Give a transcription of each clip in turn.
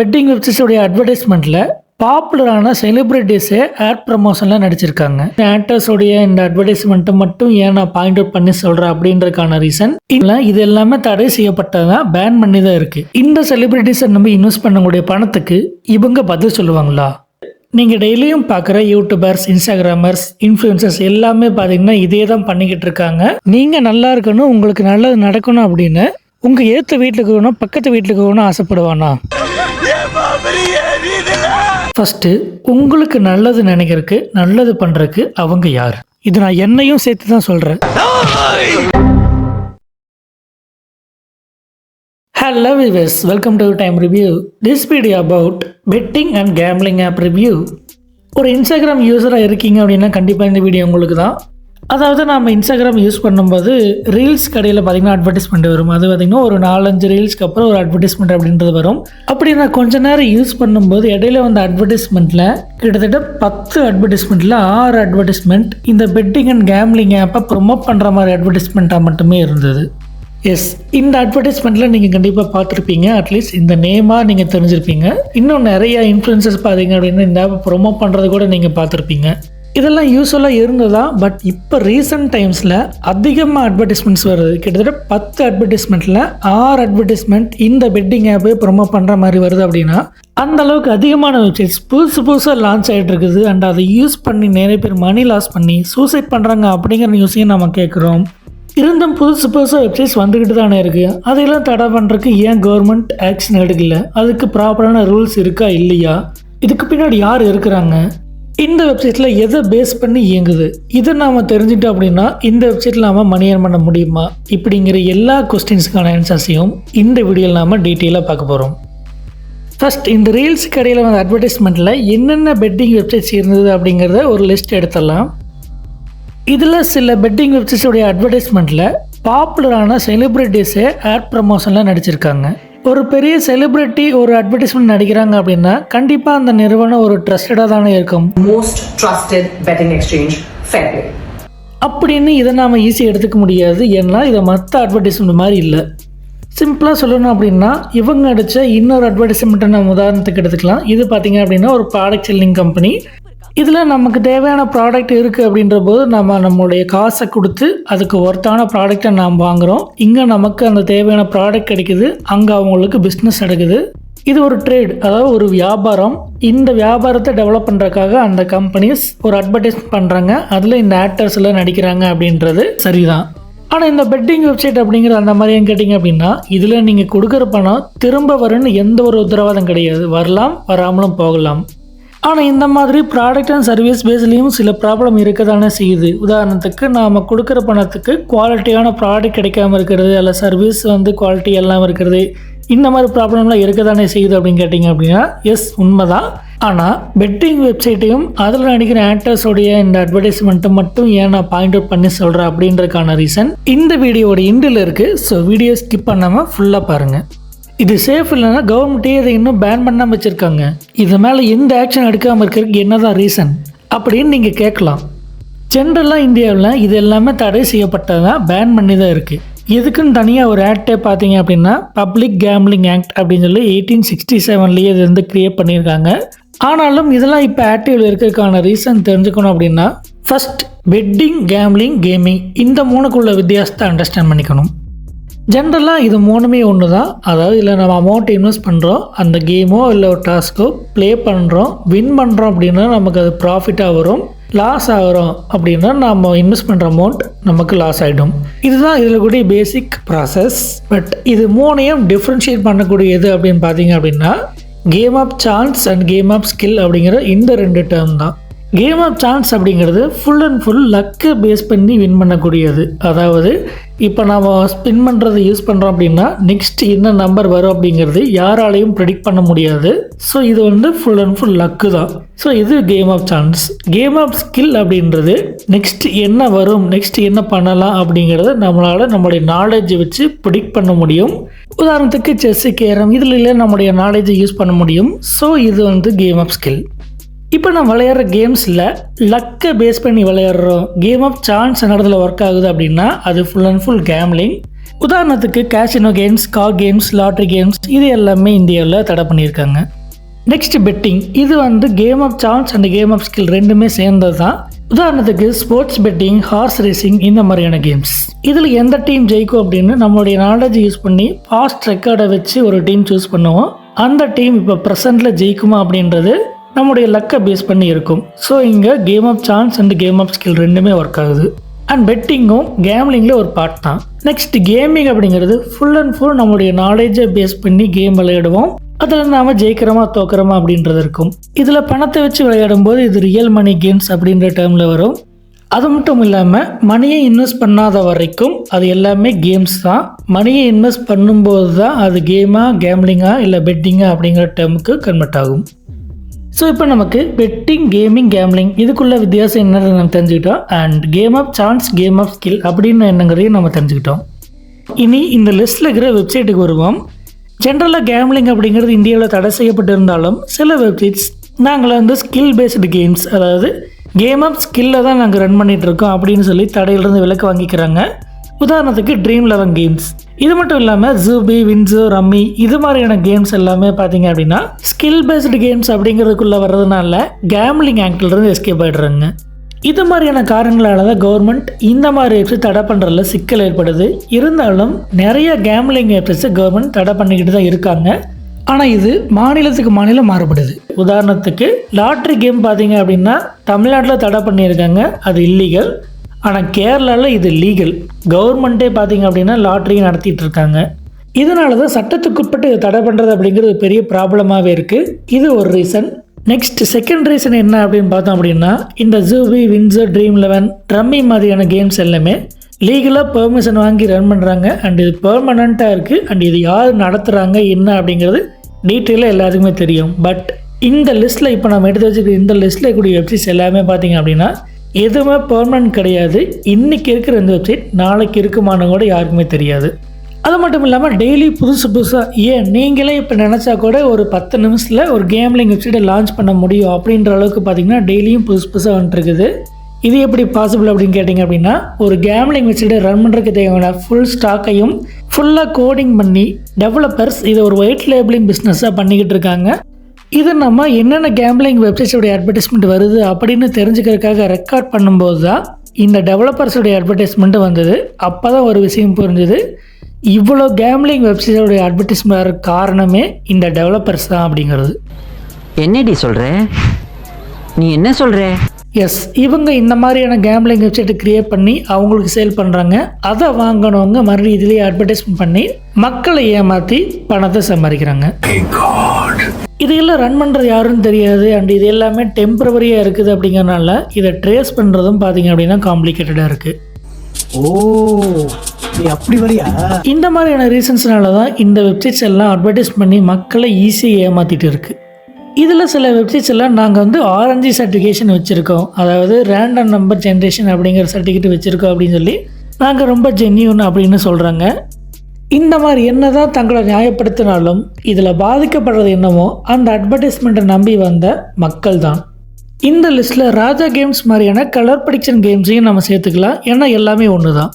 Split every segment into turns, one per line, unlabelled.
Wedding வெப்சைட்ஸுடைய அட்வர்டைஸ்மெண்ட்டில் பாப்புலரான செலிப்ரிட்டிஸே add ப்ரமோஷனில் நடிச்சிருக்காங்க. ஆக்டர்ஸோடைய இந்த அட்வர்டைஸ்மெண்ட்டை மட்டும் ஏன் நான் பாயிண்ட் அவுட் பண்ணி சொல்கிறேன் அப்படின்றதுக்கான ரீசன் இல்லை இது எல்லாமே தடை செய்யப்பட்டதான் பேன் பண்ணி தான் இருக்குது இந்த செலிப்ரிட்டிஸை நம்ம இன்வெஸ்ட் பண்ணக்கூடிய பணத்துக்கு இவங்க பதில் சொல்லுவாங்களா? நீங்கள் டெய்லியும் பார்க்குற யூடியூபர்ஸ் இன்ஸ்டாகிராமர்ஸ் இன்ஃப்ளூயன்சர்ஸ் எல்லாமே பார்த்தீங்கன்னா இதே தான் பண்ணிக்கிட்டு இருக்காங்க. நீங்கள் நல்லா இருக்கணும் உங்களுக்கு நல்லது நடக்கணும் அப்படின்னு உங்கள் ஏற்ற வீட்டுக்கு வேணும் பக்கத்து வீட்டுக்கு வேணும் ஆசைப்படுவானா? ஃபஸ்ட்டு உங்களுக்கு நல்லது நினைக்கிறதுக்கு நல்லது பண்ணுறதுக்கு அவங்க யார்? இது நான் என்னையும் சேர்த்து தான் சொல்கிறேன் hello viewers, welcome to time review this video about betting and gambling app review ஒரு இன்ஸ்டாகிராம் யூஸராக இருக்கீங்க அப்படின்னா கண்டிப்பாக இந்த வீடியோ உங்களுக்கு தான் அதாவது நம்ம இன்ஸ்டாகிராம் யூஸ் பண்ணும்போது ரீல்ஸ் கடையில் பார்த்தீங்கன்னா அட்வர்டைஸ்மெண்ட் வரும். அது பார்த்தீங்கன்னா ஒரு நாலஞ்சு ரீல்ஸ்க்கு அப்புறம் ஒரு அட்வர்டைஸ்மெண்ட் அப்படின்றது வரும். அப்படி நான் கொஞ்ச நேரம் யூஸ் பண்ணும்போது இடையில வந்த அட்வர்டைஸ்மெண்ட்டில் கிட்டத்தட்ட பத்து அட்வர்டைஸ்மெண்ட்டில் ஆறு அட்வர்டைஸ்மெண்ட் இந்த பெட்டிங் அண்ட் கேம்லிங் ஆப்பை ப்ரொமோட் பண்ணுற மாதிரி அட்வர்டைஸ்மெண்ட்டாக மட்டுமே இருந்தது. எஸ் இந்த அட்வர்டைஸ்மெண்ட்டில் நீங்கள் கண்டிப்பாக பார்த்துருப்பீங்க. அட்லீஸ்ட் இந்த நேமாக நீங்கள் தெரிஞ்சிருப்பீங்க. இன்னும் நிறைய இன்ஃப்ளூயன்சஸ் பார்த்தீங்க அப்படின்னா இந்த ஆப்பை ப்ரொமோட் பண்ணுறது கூட நீங்கள் பார்த்துருப்பீங்க. இதெல்லாம் யூஸ்வலாக இருந்ததா? பட் இப்போ ரீசெண்ட் டைம்ஸில் அதிகமாக அட்வர்டைஸ்மெண்ட்ஸ் வருது. கிட்டத்தட்ட பத்து அட்வர்டைஸ்மெண்ட்டில் ஆறு அட்வர்டைஸ்மெண்ட் இந்த பெட்டிங் ஆப்பை ப்ரொமோட் பண்ணுற மாதிரி வருது அப்படின்னா அந்த அளவுக்கு அதிகமான வெப்சைட்ஸ் புதுசு புதுசாக லான்ச் ஆகிட்டு இருக்குது. அண்ட் அதை யூஸ் பண்ணி நிறைய பேர் மணி லாஸ் பண்ணி சூசைட் பண்ணுறாங்க அப்படிங்கிற நியூஸையும் நம்ம கேட்குறோம். இருந்தும் புதுசு புதுசாக வெப்சைட்ஸ் வந்துக்கிட்டு தானே இருக்குது அதையெல்லாம் தடை பண்ணுறதுக்கு ஏன் கவர்மெண்ட் ஆக்ஷன் எடுக்கல? அதுக்கு ப்ராப்பரான ரூல்ஸ் இருக்கா இல்லையா? இதுக்கு பின்னாடி யார் இருக்கிறாங்க? இந்த வெப்சைட்டில் எதை பேஸ் பண்ணி இயங்குது? இதை நாம் தெரிஞ்சுட்டோம் அப்படின்னா இந்த வெப்சைட்டில் நாம் மணி earn பண்ண முடியுமா? இப்படிங்கிற எல்லா கொஸ்டின்ஸுக்கான ஆன்சர்ஸையும் இந்த வீடியோவில் நாம் டீட்டெயிலாக பார்க்க போகிறோம் ஃபஸ்ட் இந்த ரீல்ஸ் கடையில் வந்த அட்வர்டைஸ்மெண்ட்டில் என்னென்ன பெட்டிங் வெப்சைட்ஸ் இருந்தது அப்படிங்கிறத ஒரு லிஸ்ட் எடுத்துடலாம். இதில் சில பெட்டிங் வெப்சைட்ஸோடைய அட்வர்டைஸ்மெண்ட்டில் பாப்புலரான செலிப்ரிட்டிஸே ஆட் ப்ரமோஷனில் நடிச்சிருக்காங்க. ஒரு பெரிய செலிப்ரிட்டி ஒரு அட்வர்டைஸ்மெண்ட் நடிக்கிறாங்க அப்படின்னா கண்டிப்பாக அந்த நிறுவனம் ஒரு ட்ரஸ்டடாக தானே இருக்கும்.
Trusted betting exchange, Fairplay.
அப்படின்னு இதை நாம் ஈஸியாக எடுத்துக்க முடியாது. ஏன்னா இதை மற்ற அட்வர்டைஸ்மெண்ட் மாதிரி இல்லை. சிம்பிளாக சொல்லணும் அப்படின்னா இவங்க அடித்த இன்னொரு அட்வர்டைஸ்மெண்ட்டை நம்ம உதாரணத்துக்கு எடுத்துக்கலாம். இது பார்த்தீங்க அப்படின்னா ஒரு ப்ராடக்ட் செல்லிங் கம்பெனி இதில் நமக்கு தேவையான ப்ராடக்ட் இருக்குது அப்படின்ற போது நம்ம நம்மளுடைய காசை கொடுத்து அதுக்கு ஒர்த்தான ப்ராடக்டை நாம் வாங்குகிறோம் இங்கே நமக்கு அந்த தேவையான ப்ராடக்ட் கிடைக்குது. அங்கே அவங்களுக்கு பிஸ்னஸ் நடக்குது. இது ஒரு ட்ரேட் அதாவது ஒரு வியாபாரம். இந்த வியாபாரத்தை டெவலப் பண்ணுறக்காக அந்த கம்பெனிஸ் ஒரு அட்வர்டைஸ் பண்ணுறாங்க அதில் இந்த ஆக்டர்ஸ் எல்லாம் நடிக்கிறாங்க அப்படின்றது சரிதான். ஆனால் இந்த பெட்டிங் வெப்சைட் அப்படிங்கிற அந்த மாதிரி ஏன் கேட்டிங்க அப்படின்னா இதில் நீங்கள் கொடுக்குற பணம் திரும்ப வரும்னு எந்த ஒரு உத்தரவாதம் கிடையாது. வரலாம் வராமலும் போகலாம். ஆனால் இந்த மாதிரி ப்ராடக்ட் அண்ட் சர்வீஸ் பேஸ்லேயும் சில ப்ராப்ளம் இருக்க தானே செய்யுது. உதாரணத்துக்கு நாம் கொடுக்குற பணத்துக்கு குவாலிட்டியான ப்ராடக்ட் கிடைக்காம இருக்கிறது அல்ல சர்வீஸ் வந்து குவாலிட்டி எல்லாம் இருக்கிறது இந்த மாதிரி ப்ராப்ளம்லாம் இருக்க தானே செய்யுது அப்படின்னு கேட்டிங்க அப்படின்னா எஸ் உண்மைதான். ஆனால் பெட்டிங் வெப்சைட்டையும் அதில் நடிக்கிற ஆக்டர்ஸோடைய இந்த அட்வர்டைஸ்மெண்ட்டை மட்டும் ஏன் நான் பாயிண்ட் அவுட் பண்ணி சொல்கிறேன் அப்படின்றதுக்கான ரீசன் இந்த வீடியோவோட இண்டில் இருக்குது ஸோ வீடியோ ஸ்கிப் பண்ணாமல் ஃபுல்லாக பாருங்கள் இது சேஃப் இல்லைன்னா கவர்மெண்ட்டே இதை இன்னும் பேன் பண்ணாமல் வச்சுருக்காங்க. இது மேலே எந்த ஆக்ஷன் எடுக்காமல் இருக்கிறதுக்கு என்னதான் ரீசன் அப்படின்னு நீங்கள் கேட்கலாம். ஜென்ரலாக இந்தியாவில் இது எல்லாமே தடை செய்யப்பட்டதான் பேன் பண்ணி தான் இருக்குது எதுக்குன்னு தனியாக ஒரு ஆக்டே பார்த்தீங்க அப்படின்னா பப்ளிக் கேம்லிங் ஆக்ட் அப்படின்னு சொல்லி எயிட்டீன் சிக்ஸ்டி செவன்லேயே இது வந்து க்ரியேட் பண்ணியிருக்காங்க. ஆனாலும் இதெல்லாம் இப்போ ஆக்டிவில் இருக்கிறதுக்கான ரீசன் தெரிஞ்சுக்கணும் அப்படின்னா ஃபர்ஸ்ட் பெட்டிங் கேம்லிங் கேமிங் இந்த மூணுக்குள்ள வித்தியாசத்தை அண்டர்ஸ்டாண்ட் பண்ணிக்கணும். ஜென்ரலாக இது மூணுமே ஒன்று தான் அதாவது இதில் நம்ம அமௌண்ட் இன்வெஸ்ட் பண்ணுறோம் அந்த கேமோ இல்லை ஒரு டாஸ்க்கோ ப்ளே பண்ணுறோம் வின் பண்ணுறோம் அப்படின்னா நமக்கு அது ப்ராஃபிட்டாக வரும். லாஸ் ஆகிறோம் அப்படின்னா நம்ம இன்வெஸ்ட் பண்ணுற அமௌண்ட் நமக்கு லாஸ் ஆகிடும் இதுதான் இதில் கூடிய பேசிக் ப்ராசஸ் பட் இது மூணையும் டிஃப்ரென்ஷியேட் பண்ணக்கூடியது அப்படின்னு பார்த்தீங்க அப்படின்னா game of chance and game of skill அப்படிங்கிற இந்த ரெண்டு டேர்ம் தான். கேம் ஆஃப் சான்ஸ் அப்படிங்கிறது ஃபுல் அண்ட் ஃபுல் லக்கை பேஸ் பண்ணி வின் பண்ணக்கூடியது. அதாவது இப்போ நாம் ஸ்பின் பண்ணுறதை யூஸ் பண்ணுறோம் அப்படின்னா நெக்ஸ்ட் என்ன நம்பர் வரும் அப்படிங்கிறது யாராலையும் ப்ரெடிக்ட் பண்ண முடியாது. ஸோ இது வந்து ஃபுல் அண்ட் ஃபுல் லக்கு தான். ஸோ இது game of chance game of skill அப்படின்றது நெக்ஸ்ட் என்ன வரும் நெக்ஸ்ட் என்ன பண்ணலாம் அப்படிங்கிறத நம்மளால் நம்மளுடைய நாலேஜை வச்சு ப்ரிடிக்ட் பண்ண முடியும். உதாரணத்துக்கு செஸ்ஸு கேரம் இதில் நம்முடைய நாலேஜை யூஸ் பண்ண முடியும். ஸோ இது வந்து கேம் ஆஃப் ஸ்கில் இப்போ நம்ம விளையாடுற கேம்ஸில் லக்கை பேஸ் பண்ணி விளையாடுறோம். கேம் ஆஃப் சான்ஸ் இடத்துல ஒர்க் ஆகுது அப்படின்னா அது ஃபுல் அண்ட் ஃபுல் கேம்லிங் உதாரணத்துக்கு casino games car games lottery games இது எல்லாமே இந்தியாவில் தடை பண்ணியிருக்காங்க. நெக்ஸ்ட் பெட்டிங் இது வந்து game of chance and game of skill ரெண்டுமே சேர்ந்தது தான். உதாரணத்துக்கு ஸ்போர்ட்ஸ் பெட்டிங் ஹார்ஸ் ரேசிங் இந்த மாதிரியான கேம்ஸ் இதில் எந்த டீம் ஜெயிக்கும் அப்படின்னு நம்மளுடைய நாலேஜ் யூஸ் பண்ணி பாஸ்ட் ரெக்கார்டை வச்சு ஒரு டீம் சூஸ் பண்ணுவோம். அந்த டீம் இப்போ ப்ரெசண்டில் ஜெயிக்குமா அப்படின்றது நம்முடைய லக்கை பேஸ் பண்ணி இருக்கும். ஸோ இங்கே game of chance and game of skill ரெண்டுமே ஒர்க் ஆகுது. அண்ட் பெட்டிங்கும் கேம்லிங்கில் ஒரு பார்ட் தான். நெக்ஸ்ட் கேமிங் அப்படிங்கிறது ஃபுல் அண்ட் ஃபுல் நம்மளுடைய நாலேஜை பேஸ் பண்ணி கேம் விளையாடுவோம். அதில் நாம ஜெயிக்கிறோமா தோக்கிறோமா அப்படின்றது இருக்கும். இதில் பணத்தை வச்சு விளையாடும் போது இது ரியல் மணி கேம்ஸ் அப்படின்ற டேர்மில் வரும். அது மட்டும் இல்லாமல் மணியை இன்வெஸ்ட் பண்ணாத வரைக்கும் அது எல்லாமே கேம்ஸ் தான். மணியை இன்வெஸ்ட் பண்ணும்போது தான் அது கேமா கேம்லிங்கா இல்லை பெட்டிங்கா அப்படிங்கிற டேர்முக்கு கன்வெர்ட் ஆகும். ஸோ இப்போ நமக்கு பெட்டிங் கேமிங் கேம்லிங் இதுக்குள்ள வித்தியாசம் என்னன்னு நம்ம தெரிஞ்சுக்கிட்டோம். And game of chance game of skill அப்படின்னு என்னங்கிறதையும் நம்ம தெரிஞ்சுக்கிட்டோம். இனி இந்த லிஸ்ட்டில் இருக்கிற வெப்சைட்டுக்கு வருவோம். ஜென்ரலாக கேம்லிங் அப்படிங்கிறது இந்தியாவில் தடை செய்யப்பட்டு இருந்தாலும் சில வெப்சைட்ஸ் நாங்கள் வந்து ஸ்கில் பேஸ்டு கேம்ஸ் அதாவது கேம் ஆஃப் ஸ்கில்லை தான் நாங்கள் ரன் பண்ணிகிட்ருக்கோம் அப்படின்னு சொல்லி தடையிலிருந்து விலக்கு வாங்கிக்கிறாங்க. உதாரணத்துக்கு ட்ரீம் லெவன் கேம்ஸ் இது மட்டும் இல்லாமல் ஜூபி வின்சு ரம்மி இது மாதிரியான கேம்ஸ் எல்லாமே பார்த்தீங்க அப்படின்னா ஸ்கில் பேஸ்டு கேம்ஸ் அப்படிங்கிறதுக்குள்ளே வர்றதுனால கேம்லிங் ஆக்டிலிருந்து எஸ்கேப் ஆகிடுறாங்க இது மாதிரியான காரணங்களால தான் கவர்மெண்ட் இந்த மாதிரி வெப்சைட் தடை பண்ணுறதுல சிக்கல் ஏற்படுது. இருந்தாலும் நிறைய கேம்லிங் வெப்சைட்ஸை கவர்மெண்ட் தடை பண்ணிக்கிட்டு தான் இருக்காங்க. ஆனால் இது மாநிலத்துக்கு மாநிலம் மாறுபடுது. உதாரணத்துக்கு லாட்ரி கேம் பார்த்தீங்க அப்படின்னா தமிழ்நாட்டில் தடை பண்ணியிருக்காங்க. அது இல்லீகல் ஆனால் கேரளாவில் இது லீகல் கவர்மெண்ட்டே பார்த்தீங்க அப்படின்னா லாட்ரியும் நடத்திட்டு இருக்காங்க. இதனால தான் சட்டத்துக்குட்பட்டு இதை தடை பண்ணுறது அப்படிங்கிறது பெரிய ப்ராப்ளமாகவே இருக்குது இது ஒரு ரீசன் நெக்ஸ்ட் செகண்ட் ரீசன் என்ன அப்படின்னு பார்த்தோம் அப்படின்னா இந்த ஜூபி வின்சர் ட்ரீம் லெவன் ட்ரம்மி மாதிரியான கேம்ஸ் எல்லாமே லீகலாக பெர்மிஷன் வாங்கி ரன் பண்ணுறாங்க அண்ட் இது பெர்மனண்ட்டாக இருக்குது அண்ட் இது யார் நடத்துகிறாங்க என்ன அப்படிங்கிறது டீட்டெயிலாக எல்லாத்துக்குமே தெரியும். பட் இந்த லிஸ்ட்டில் இப்போ நம்ம எடுத்து வச்சுருக்க இந்த லிஸ்ட்டில் கூடிய வெப்சைட்ஸ் எல்லாமே பார்த்தீங்க அப்படின்னா எதுவுமே பெர்மனன்ட் கிடையாது. இன்றைக்கி இருக்கிற இந்த வெப்சைட் நாளைக்கு இருக்குமானு கூட யாருக்குமே தெரியாது. அது மட்டும் இல்லாமல் டெய்லி புதுசு புதுசாக ஏன் நீங்களே இப்போ நினச்சா கூட ஒரு பத்து நிமிஷத்தில் ஒரு கேம்லிங் வெப்சைட்டை லான்ச் பண்ண முடியும் அப்படின்ற அளவுக்கு பார்த்தீங்கன்னா டெய்லியும் புதுசு புதுசாக வந்துட்டுருக்குது இது எப்படி பாசிபிள் அப்படின்னு கேட்டிங்க அப்படின்னா ஒரு கேம்லிங் வெப்சைட்டை ரன் பண்ணுறதுக்கு தேவையான ஃபுல் ஸ்டாக்கையும் ஃபுல்லாக கோடிங் பண்ணி டெவலப்பர்ஸ் இதை ஒரு ஒயிட் லேபிளிங் பிஸ்னஸாக பண்ணிக்கிட்டு இருக்காங்க. இது நம்ம என்னென்ன கேம்லிங் வெப்சைட்ஸோடைய அட்வர்டைஸ்மெண்ட் வருது அப்படின்னு தெரிஞ்சுக்கிறதுக்காக ரெக்கார்ட் பண்ணும்போது தான் இந்த டெவலப்பர்ஸோடைய அட்வர்டைஸ்மெண்ட் வந்தது. அப்போ தான் ஒரு விஷயம் புரிஞ்சுது. இவ்வளோ கேம்லிங் வெப்சைட்டோடைய அட்வர்டைஸ்மெண்ட் வர காரணமே இந்த டெவலப்பர்ஸ் தான் அப்படிங்கிறது.
என்னடி சொல்ற? நீ என்ன சொல்ற?
எஸ் இவங்க இந்த மாதிரியான கேம்லிங் வெப்சைட்டை கிரியேட் பண்ணி அவங்களுக்கு சேல் பண்ணுறாங்க அதை வாங்கினவங்க மறுபடியும் இதுலேயே அட்வர்டைஸ்மெண்ட் பண்ணி மக்களை ஏமாற்றி பணத்தை சம்பாதிக்கிறாங்க. இதையெல்லாம் ரன் பண்ணுறது யாருன்னு தெரியாது. அண்ட் இது எல்லாமே டெம்பரவரியாக இருக்குது அப்படிங்கறனால இதை ட்ரேஸ் பண்ணுறதும் பார்த்தீங்க அப்படின்னா காம்ப்ளிகேட்டடாக இருக்குது
ஓ அப்படி வரியா?
இந்த மாதிரியான ரீசன்ஸ்னால தான் இந்த வெப்சைட்ஸ் எல்லாம் அட்வர்டைஸ் பண்ணி மக்களை ஈஸியாக ஏமாற்றிட்டு இருக்கு. இதில் சில வெப்சைட்ஸ் எல்லாம் நாங்கள் வந்து ஆரஞ்சு சர்டிஃபிகேஷன் வச்சுருக்கோம். அதாவது ரேண்டம் நம்பர் ஜென்ரேஷன் அப்படிங்கிற சர்டிஃபிகேட் வச்சுருக்கோம் அப்படின்னு சொல்லி நாங்கள் ரொம்ப ஜென்யூன் அப்படின்னு சொல்கிறாங்க இந்த மாதிரி என்னதான் தங்களை நியாயப்படுத்தினாலும் இதில் பாதிக்கப்படுறது என்னமோ அந்த அட்வர்டைஸ்மெண்ட்டை நம்பி வந்த மக்கள் தான் இந்த லிஸ்ட்டில் ராஜா கேம்ஸ் மாதிரியான கலர் ப்ரடிக்ஷன் கேம்ஸையும் நம்ம சேர்த்துக்கலாம். ஏன்னா எல்லாமே ஒன்று தான்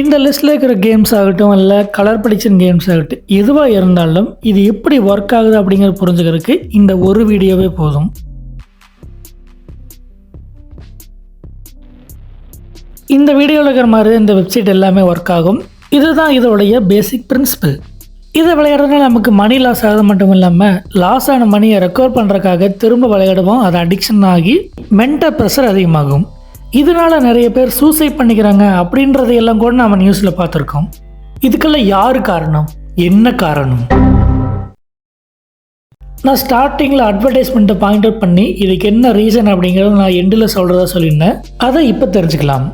இந்த லிஸ்ட்டில் இருக்கிற கேம்ஸ் ஆகட்டும் இல்லை கலர் ப்ரடிக்ஷன் கேம்ஸ் ஆகட்டும் எதுவாக இருந்தாலும் இது எப்படி ஒர்க் ஆகுது அப்படிங்கிறத புரிஞ்சுக்கிறதுக்கு இந்த ஒரு வீடியோவே போதும். இந்த வீடியோவில் இருக்கிற மாதிரி இந்த வெப்சைட் எல்லாமே ஒர்க் ஆகும். இதுதான் இதோடைய பேசிக் பிரின்சிபல் இதை விளையாடுறதுனால நமக்கு மணி லாஸ் ஆகுது மட்டும் இல்லாமல் லாஸ் ஆன மணியை ரெக்கவர் பண்ணுறதுக்காக திரும்ப விளையாடுவோம். அது அடிக்ஷன் ஆகி மென்டல் ப்ரெஷர் அதிகமாகும். இதனால் நிறைய பேர் சூசைட் பண்ணிக்கிறாங்க அப்படின்றதையெல்லாம் கூட நம்ம நியூஸில் பார்த்துருக்கோம். இதுக்கெல்லாம் யார் காரணம்? என்ன காரணம்? நான் ஸ்டார்டிங்கில் அட்வர்டைஸ்மெண்ட்டை பாயிண்ட் அவுட் பண்ணி இதுக்கு என்ன ரீசன் அப்படிங்கிறத நான் எண்டில் சொல்கிறதா சொல்லியிருந்தேன். அதை இப்போ தெரிஞ்சுக்கலாம்.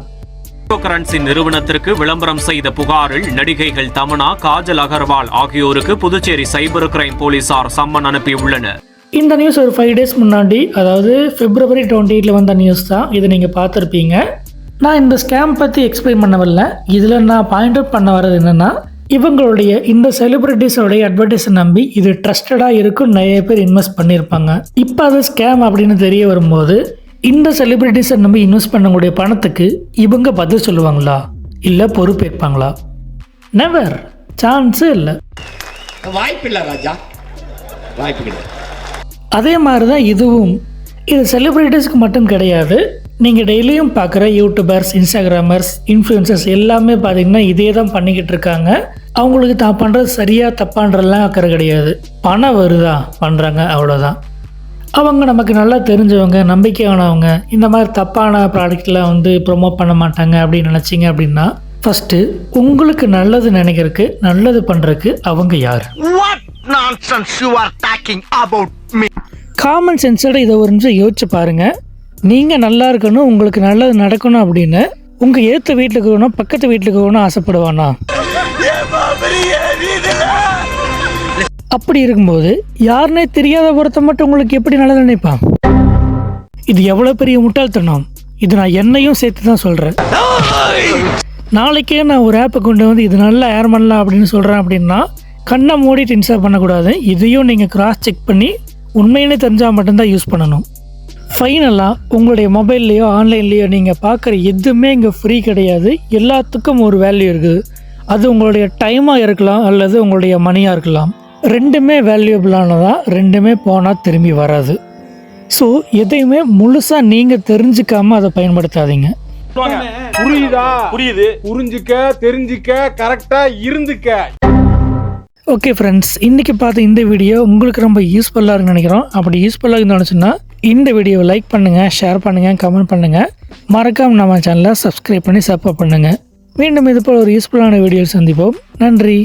கரன்சி நிறுவனத்திற்கு விளம்பரம் செய்த புகாரில் நடிகைகள் தமனா காஜல் அகர்வால் ஆகியோருக்கு புதுச்சேரி சைபர் கிரைம் போலீசார் சம்மன் அனுப்பியுள்ளனர்.
இந்த நியூஸ் ஒரு ஃபைவ் டேஸ் முன்னாடி அதாவது பிப்ரவரி டுவெண்ட்டி எயிட்டில் வந்த நியூஸ் தான். இதை நீங்கள் பார்த்துருப்பீங்க. நான் இந்த ஸ்கேம் பற்றி எக்ஸ்பிளைன் பண்ண வரல இதில் நான் பாயிண்ட் அவுட் பண்ண வர்றது என்னென்னா இவங்களுடைய இந்த செலிபிரிட்டிஸோடைய அட்வர்டைஸை நம்பி இது ட்ரஸ்டடாக இருக்கும் நிறைய பேர் இன்வெஸ்ட் பண்ணியிருப்பாங்க. இப்போ அது ஸ்கேம் அப்படின்னு தெரிய வரும்போது இந்த செலிபிரிட்டிஸை நம்பி இன்வெஸ்ட் பண்ணக்கூடிய பணத்துக்கு இவங்க பதில் சொல்லுவாங்களா? இல்லை பொறுப்பேற்பாங்களா? நெவர் சான்ஸே இல்லை.
வாய்ப்பில்லை ராஜா. வாய்ப்பு
அதே மாதிரி தான் இதுவும். இது செலிப்ரிட்டிஸ்க்கு மட்டும் கிடையாது. நீங்கள் டெய்லியும் பார்க்குற யூடியூபர்ஸ் இன்ஸ்டாகிராமர்ஸ் இன்ஃப்ளூயன்சர்ஸ் எல்லாமே பார்த்தீங்கன்னா இதே தான் பண்ணிக்கிட்டு இருக்காங்க. அவங்களுக்கு தான் பண்ணுறது சரியாக தப்பான்றலாம் அக்கறை கிடையாது. பணம் வருதா? பண்ணுறாங்க அவ்வளோதான் அவங்க நமக்கு நல்லா தெரிஞ்சவங்க நம்பிக்கையானவங்க இந்த மாதிரி தப்பான ப்ராடக்ட்லாம் வந்து ப்ரொமோட் பண்ண மாட்டாங்க அப்படின்னு நினச்சிங்க அப்படின்னா ஃபஸ்ட்டு உங்களுக்கு நல்லது நினைக்கிறதுக்கு நல்லது பண்ணுறதுக்கு அவங்க யார்? காமன் சென்ஸோட இதை ஒரு நிமிஷம் யோசிச்சு பாருங்க. நீங்கள் நல்லா இருக்கணும் உங்களுக்கு நல்லது நடக்கணும் அப்படின்னு உங்கள் ஏற்ற வீட்டுக்கு வேணும் பக்கத்து வீட்டுக்கு வேணும் ஆசைப்படுவானா? அப்படி இருக்கும்போது யாருனே தெரியாத ஒருத்த மட்டும் உங்களுக்கு எப்படி நல்லது நினைப்பான்? இது எவ்வளோ பெரிய முட்டாள்தனம். இது நான் என்னையும் சேர்த்து தான் சொல்கிறேன் நாளைக்கே நான் ஒரு ஆப்பை கொண்டு வந்து இது நல்லா ஏர் பண்ணலாம் அப்படின்னு சொல்கிறேன் அப்படின்னா கண்ணை மூடிட்டு இன்ஸ்டால் பண்ணக்கூடாது. இதையும் நீங்கள் கிராஸ் செக் பண்ணி உண்மையிலே தெரிஞ்சால் மட்டும்தான் யூஸ் பண்ணணும். ஃபைனலாக உங்களுடைய மொபைல்லையோ ஆன்லைன்லேயோ நீங்கள் பார்க்குற எதுவுமே இங்கே ஃப்ரீ கிடையாது. எல்லாத்துக்கும் ஒரு வேல்யூ இருக்குது. அது உங்களுடைய டைமாக இருக்கலாம் அல்லது உங்களுடைய மணியாக இருக்கலாம். ரெண்டுமே வேல்யூபிளானதா ரெண்டுமே போனால் திரும்பி வராது. ஸோ எதையுமே முழுசாக நீங்கள் தெரிஞ்சுக்காமல் அதை பயன்படுத்தாதீங்க.
புரியுதா? புரியுது. புரிஞ்சுக்க தெரிஞ்சுக்க கரெக்டா இருந்துக்க.
ஓகே ஃப்ரெண்ட்ஸ் இன்றைக்கி பார்த்த இந்த வீடியோ உங்களுக்கு ரொம்ப யூஸ்ஃபுல்லாக இருக்குன்னு நினைக்கிறோம். அப்படி யூஸ்ஃபுல்லாக இருந்துச்சுன்னா இந்த வீடியோவை லைக் பண்ணுங்கள் ஷேர் பண்ணுங்கள் கமெண்ட் பண்ணுங்கள் மறக்காமல் நம்ம சேனலை சப்ஸ்கிரைப் பண்ணி சப்போர்ட் பண்ணுங்கள் மீண்டும் இது போல் ஒரு யூஸ்ஃபுல்லான வீடியோ சந்திப்போம். நன்றி.